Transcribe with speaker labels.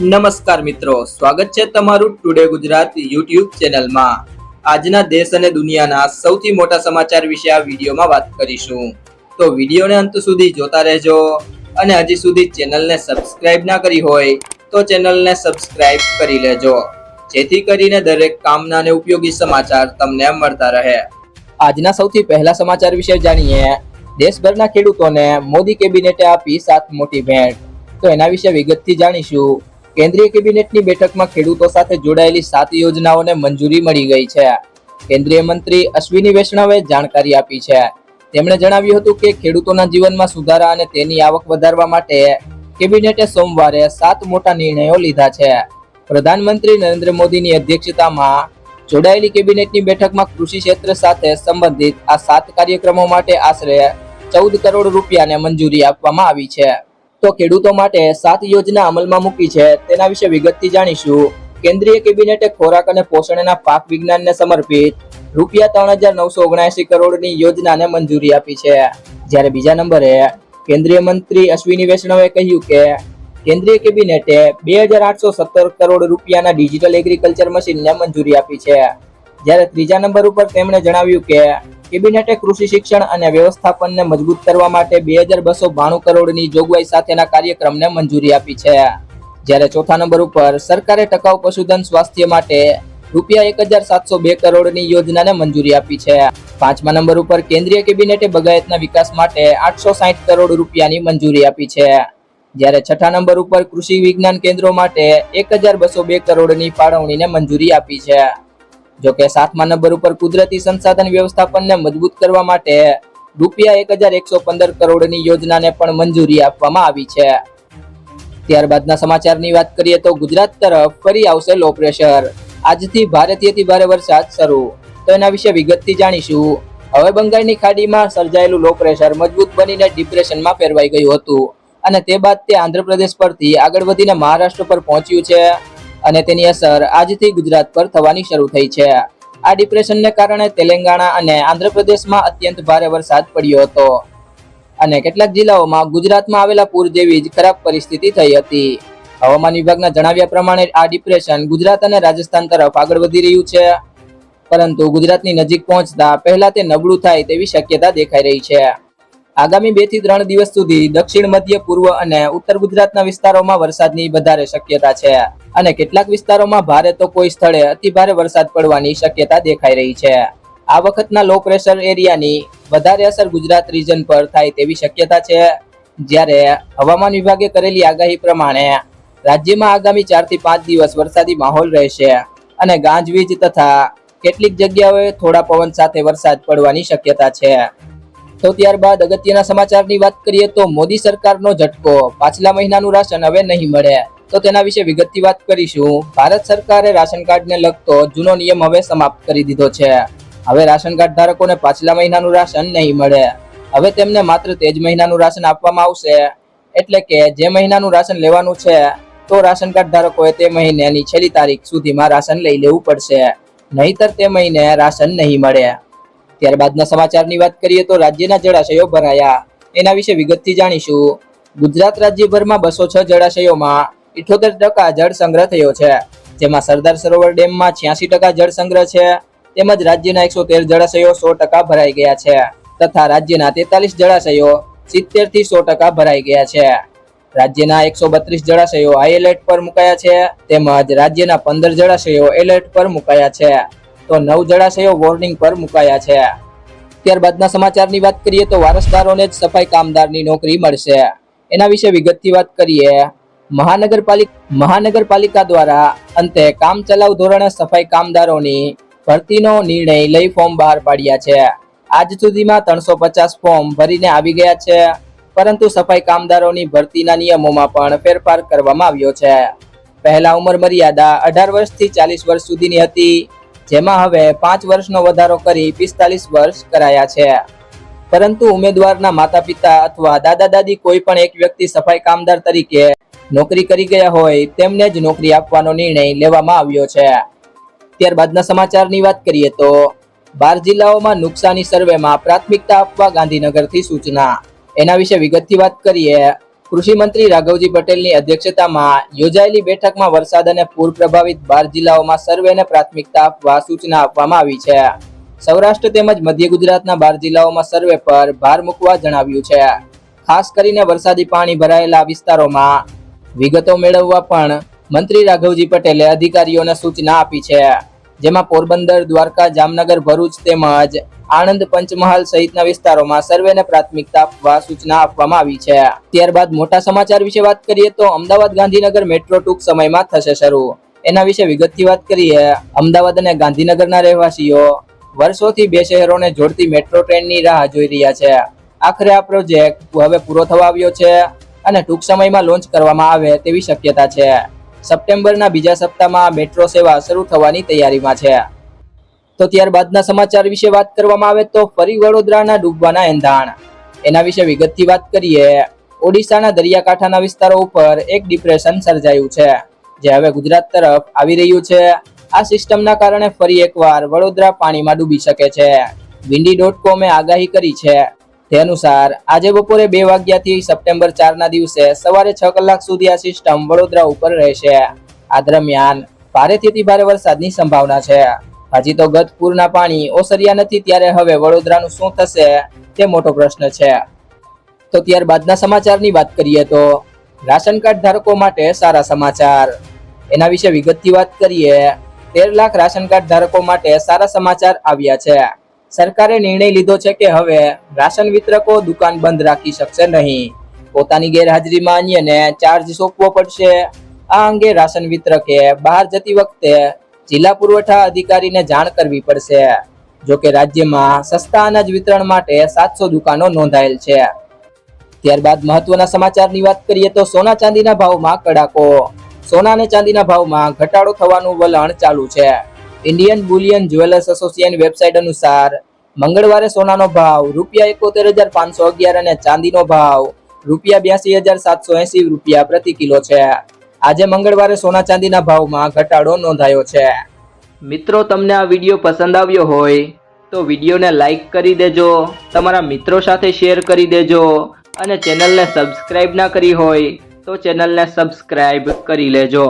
Speaker 1: નમસ્કાર મિત્રો, સ્વાગત છે તમારું ટુડે ગુજરાત યુટ્યુબ ચેનલમાં. આજના દેશ અને દુનિયાના સૌથી મોટા સમાચાર વિશે આ વિડીયોમાં વાત કરીશું. તો વિડીયોને અંત સુધી જોતા રહેજો અને હજી સુધી ચેનલને સબસ્ક્રાઇબ ના કરી હોય તો ચેનલને સબસ્ક્રાઇબ કરી લેજો. જેથી કરીને દરેક કામના અને ઉપયોગી સમાચાર તમને મળતા રહે. આજના સૌથી પહેલા સમાચાર વિશે જાણીએ. દેશભરના ખેડૂતોને મોદી કેબિનેટે આપી સાત મોટી ભેટ. તો એના વિશે વિગતથી જાણીશું. કેન્દ્રીય કેબિનેટની બેઠકમાં ખેડૂતો સાથે જોડાયેલી સાત યોજનાઓને મંજૂરી મળી ગઈ છે. કેન્દ્રીય મંત્રી અશ્વિની વૈષ્ણવે જાણકારી આપી છે. તેમણે જણાવ્યું હતું કે ખેડૂતોના જીવનમાં સુધારા અને તેની આવક વધારવા માટે કેબિનેટે સોમવારે સાત મોટા નિર્ણયો લીધા છે. પ્રધાનમંત્રી નરેન્દ્ર મોદીની અધ્યક્ષતામાં જોડાયેલી કેબિનેટની બેઠકમાં કૃષિ ક્ષેત્ર સાથે સંબંધિત આ સાત કાર્યક્રમો માટે આશરે ચૌદ કરોડ રૂપિયાને મંજૂરી આપવામાં આવી છે. તો ખેડૂતો માટે સાત યોજના અમલમાં મૂકી છે. તેના વિશે વિગતથી જાણીશું. કેન્દ્રીય કેબિનેટે ખોરાક અને પોષણના પાક વિજ્ઞાનને સમર્પિત રૂપિયા ત્રણ હજાર નવસો ઓગણસી કરોડની યોજનાને મંજૂરી આપી છે. જ્યારે બીજા નંબરે કેન્દ્રીય મંત્રી અશ્વિની વૈષ્ણવે કહ્યું કે, કેન્દ્રીય કેબિનેટે બે હજાર આઠસો સત્તર કરોડ રૂપિયાના ડિજિટલ એગ્રીકલ્ચર મશીનને મંજૂરી આપી છે. જ્યારે ત્રીજા નંબર ઉપર તેમણે જણાવ્યું કે કેબિનેટે કૃષિ શિક્ષણ અને વ્યવસ્થાપનને મજબૂત કરવા માટે બે હજાર બસો બાણું કરોડની જોગવાઈ સાથેના કાર્યક્રમને મંજૂરી આપી છે. જ્યારે ચોથા નંબર ઉપર સરકારે ટકાઉ પશુધન સ્વાસ્થ્ય માટે રૂપિયા એક હજાર સાતસો બે કરોડની યોજનાને મંજૂરી આપી છે. પાંચમા નંબર ઉપર કેન્દ્રીય કેબિનેટે બગાયતના વિકાસ માટે આઠસો સાઠ કરોડ રૂપિયાની મંજૂરી આપી છે. જ્યારે છઠ્ઠા નંબર ઉપર કૃષિ વિજ્ઞાન કેન્દ્રો માટે એક હજાર બસો બે કરોડની ફાળવણીને મંજૂરી આપી છે. જો કે સાતમા નંબર ઉપર કુદરતી સંસાધન વ્યવસ્થાપનને મજબૂત કરવા માટે રૂપિયા એક હજાર એકસો પંદર કરોડની યોજનાને પણ મંજૂરી આપવામાં આવી છે. ત્યારબાદના સમાચારની વાત કરીએ તો ગુજરાત તરફ ફરી આવશે લો પ્રેશર આજથી ભારેથી ભારે વરસાદ શરૂ. તો એના વિશે વિગતથી જાણીશું. હવે બંગાળની ખાડીમાં સર્જાયેલું લો પ્રેશર મજબૂત બનીને ડિપ્રેશનમાં ફેરવાઈ ગયું હતું. અને તે બાદ તે આંધ્રપ્રદેશ પરથી આગળ વધીને મહારાષ્ટ્ર પર પહોંચ્યું છે. અને તેની અસર આજથી ગુજરાત પર થવાની શરૂ થઈ છે. આ ડિપ્રેશનને કારણે તેલંગાણા અને આંધ્રપ્રદેશમાં અત્યંત ભારે વરસાદ પડ્યો હતો. અને કેટલાક જિલ્લાઓમાં ગુજરાતમાં આવેલા પૂર જેવી જ ખરાબ પરિસ્થિતિ થઈ હતી. હવામાન વિભાગના જણાવ્યા પ્રમાણે આ ડિપ્રેશન ગુજરાત અને રાજસ્થાન તરફ આગળ વધી રહ્યું છે. પરંતુ ગુજરાતની નજીક પહોંચતા પહેલા તે નબળું થાય તેવી શક્યતા દેખાઈ રહી છે. આગામી બેથી ત્રણ દિવસ સુધી દક્ષિણ, મધ્ય, પૂર્વ અને ઉત્તર ગુજરાતના વિસ્તારોમાં વરસાદની વધારે શક્યતા છે અને કેટલાક વિસ્તારોમાં ભારે તો કોઈ સ્થળે અતિ ભારે વરસાદ પડવાની શક્યતા દેખાઈ રહી છે. આ વખતના લો પ્રેશર એરિયાની વધારે અસર ગુજરાત રીજન પર થાય તેવી શક્યતા છે. જ્યારે હવામાન વિભાગે કરેલી આગાહી પ્રમાણે રાજ્યમાં આગામી ચારથી પાંચ દિવસ વરસાદી માહોલ રહેશે અને ગાંજવીજ તથા કેટલીક જગ્યાઓએ થોડા પવન સાથે વરસાદ પડવાની શક્યતા છે. તો ત્યારબાદ અગત્યના સમાચારની વાત કરીએ તો મોદી સરકારનો ઝટકો. પાછલા મહિનાનું રાશન હવે નહીં મળે. તો તેના વિશે વિગતથી વાત કરીશું. ભારત સરકારે રાશન કાર્ડને લગતો જૂનો નિયમ હવે સમાપ્ત કરી દીધો છે. હવે રાશન કાર્ડ ધારકોને પાછલા મહિનાનું રાશન નહીં મળે. હવે તેમને માત્ર તે જ મહિનાનું રાશન આપવામાં આવશે. એટલે કે જે મહિનાનું રાશન લેવાનું છે, તો રાશન કાર્ડ ધારકોએ તે મહિનાની છેલ્લી તારીખ સુધીમાં રાશન લઈ લેવું પડશે. નહીતર તે મહિને રાશન નહીં મળે. ત્યારબાદના સમાચારની વાત કરીએ તો રાજ્યના જળાશયો ભરાયા. એના વિશે વિગતથી જાણીશું. ગુજરાત રાજ્યભરમાં બસો છ જળાશયોમાં ઇઠોતેર ટકા જળ સંગ્રહ થયો છે. જેમાં સરદાર સરોવર ડેમમાં છ્યાસી ટકા જળ સંગ્રહ છે. તેમજ રાજ્યના એકસો તેર જળાશયો સો ટકા ભરાઈ ગયા છે. તથા રાજ્યના તેતાલીસ જળાશયો સિત્તેરથી સો ટકા ભરાઈ ગયા છે. રાજ્યના એકસો બત્રીસ જળાશયો હાઈ એલર્ટ પર મુકાયા છે. તેમજ રાજ્યના પંદર જળાશયો એલર્ટ પર મુકાયા છે. તો નવ જળાશયો વોર્નિંગ પર મુકાયા છે. ત્યારબાદના સમાચારની વાત કરીએ તો વારસદારોને જ સફાઈ કામદારની નોકરી મળશે. એના વિશે વિગતથી વાત કરીએ. મહાનગરપાલિકા મહાનગરપાલિકા દ્વારા અંતે કામચલાઉ ધોરણે સફાઈ કામદારોની ભરતીનો નિર્ણય લઈ ફોર્મ બહાર પાડ્યા છે. આજ સુધીમાં ત્રણસો પચાસ ફોર્મ ભરીને આવી ગયા છે. પરંતુ સફાઈ કામદારોની ભરતીના નિયમોમાં પણ ફેરફાર કરવામાં આવ્યો છે. પહેલા ઉંમર મર્યાદા અઢાર વર્ષથી ચાલીસ વર્ષ સુધીની હતી. જેમાં હવે પાંચ વર્ષનો વધારો કરી પિસ્તાલીસ વર્ષ કરાયા છે. પરંતુ ઉમેદવારના માતા પિતા અથવા દાદા દાદી કોઈ પણ એક વ્યક્તિ સફાઈ કામદાર તરીકે નોકરી કરી ગયા હોય, તેમને જ નોકરી આપવાનો નિર્ણય લેવામાં આવ્યો છે. ત્યારબાદના સમાચારની વાત કરીએ તો, બાર જિલ્લાઓમાં નુકસાની સર્વેમાં પ્રાથમિકતા આપવા ગાંધીનગરથી સૂચના. એના વિશે વિગતથી વાત કરીએ. કૃષિ મંત્રી રાઘવજી પટેલની અધ્યક્ષતામાં યોજાયેલી બેઠકમાં વરસાદ અને પૂર પ્રભાવિત બાર જિલ્લાઓમાં સર્વેને પ્રાથમિકતા આપવા સૂચના આપવામાં આવી છે. સૌરાષ્ટ્ર તેમજ મધ્ય ગુજરાતના બાર જિલ્લાઓમાં સર્વે પર ભાર મૂકવા જણાવ્યું છે. ખાસ કરીને વરસાદી પાણી ભરાયેલા વિસ્તારોમાં વિગતો મેળવવા પણ મંત્રી રાઘવજી પટેલે અધિકારીઓને સૂચના આપી છે. જેમાં પોરબંદર, દ્વારકા, જામનગર, ભરૂચ તેમજ આણંદ પંચમહાલ સહિતના વિસ્તારોમાં સર્વેને પ્રાથમિકતા આપવા સૂચના આપવામાં આવી છે. ત્યારબાદ મોટા સમાચાર વિશે વાત કરીએ તો અમદાવાદ ગાંધીનગર મેટ્રો ટૂંક સમયમાં થશે શરૂ. એના વિશે વિગતથી વાત કરીએ. અમદાવાદ અને ગાંધીનગરના રહેવાસીઓ વર્ષોથી બે શહેરોને જોડતી મેટ્રો ટ્રેનની રાહ જોઈ રહ્યા છે. આખરે આ પ્રોજેક્ટ હવે પૂરો થવા આવ્યો છે અને ટૂંક સમયમાં લોન્ચ કરવામાં આવે તેવી શક્યતા છે. સપ્ટેમ્બરના બીજા સપ્તાહમાં મેટ્રો સેવા શરૂ થવાની તૈયારીમાં છે. તો ત્યારબાદના સમાચાર વિશે વાત કરવામાં આવે તો ફરી વડોદરાના ડૂબવાના એંધાણ. એના વિશે વિગતથી વાત કરીએ, ઓડિશાના દરિયાકાંઠાના વિસ્તારો ઉપર એક ડિપ્રેશન સર્જાયું છે, જે હવે ગુજરાત તરફ આવી રહ્યું છે. આ સિસ્ટમના કારણે ફરી એકવાર વડોદરા પાણીમાં ડૂબી શકે છે. વિન્ડી ડોટ કોમે આગાહી કરી છે. તે અનુસાર, આજે બપોરે બે વાગ્યાથી સપ્ટેમ્બર ચારના દિવસે સવારે છ કલાક સુધી આ સિસ્ટમ વડોદરા ઉપર રહેશે. આ દરમિયાન ભારેથી ભારે વરસાદની સંભાવના છે. હજી તો ગત પૂરના પાણી ઓસર્યા નથી ત્યારે હવે વડોદરાનું શું થશે તે મોટો પ્રશ્ન છે. તો ત્યારબાદના સમાચારની વાત કરીએ તો રાશન કાર્ડ ધારકો માટે સારા સમાચાર. એના વિશે વિગતથી વાત કરીએ. તેર લાખ રાશન કાર્ડ ધારકો માટે સારા સમાચાર આવ્યા છે. સરકારે નિર્ણય લીધો છે કે હવે રાશન વિતરકો દુકાન બંધ રાખી શકશે નહીં. પોતાની ગેરહાજરીમાં અન્યને ચાર્જ સોંપવો પડશે. આ અંગે રાશન વિતરકે બહાર જતી વખતે જિલ્લા પુરવઠા અધિકારીને જાણ કરવી પડશે જો કે રાજ્યમાં સસ્તા અનાજ વિતરણ માટે સાતસો દુકાનો નોંધાયેલ છે. ત્યારબાદ મહત્વના સમાચારની વાત કરીએ તો સોના ચાંદીના ભાવમાં કડાકો. સોના અને ચાંદીના ભાવમાં ઘટાડો થવાનું વલણ ચાલુ છે. Indian bullion jewellers association website અનુસાર, મંગળવારે સોનાનો ભાવ રૂપિયા એકોતેર હજાર પાંચસો અગિયાર અને ચાંદીનો ભાવ રૂપિયા બ્યાસી હજાર સાતસો એસી રૂપિયા પ્રતિ કિલો છે. આજે મંગળવારે સોના ચાંદીના ભાવમાં ઘટાડો નોંધાયો છે. મિત્રો, તમને આ વીડિયો પસંદ આવ્યો હોય તો વિડીયોને લાઈક કરી દેજો, તમારા મિત્રો સાથે શેર કરી દેજો અને ચેનલને સબસ્ક્રાઇબ ના કરી હોય તો ચેનલને સબસ્ક્રાઇબ કરી લેજો.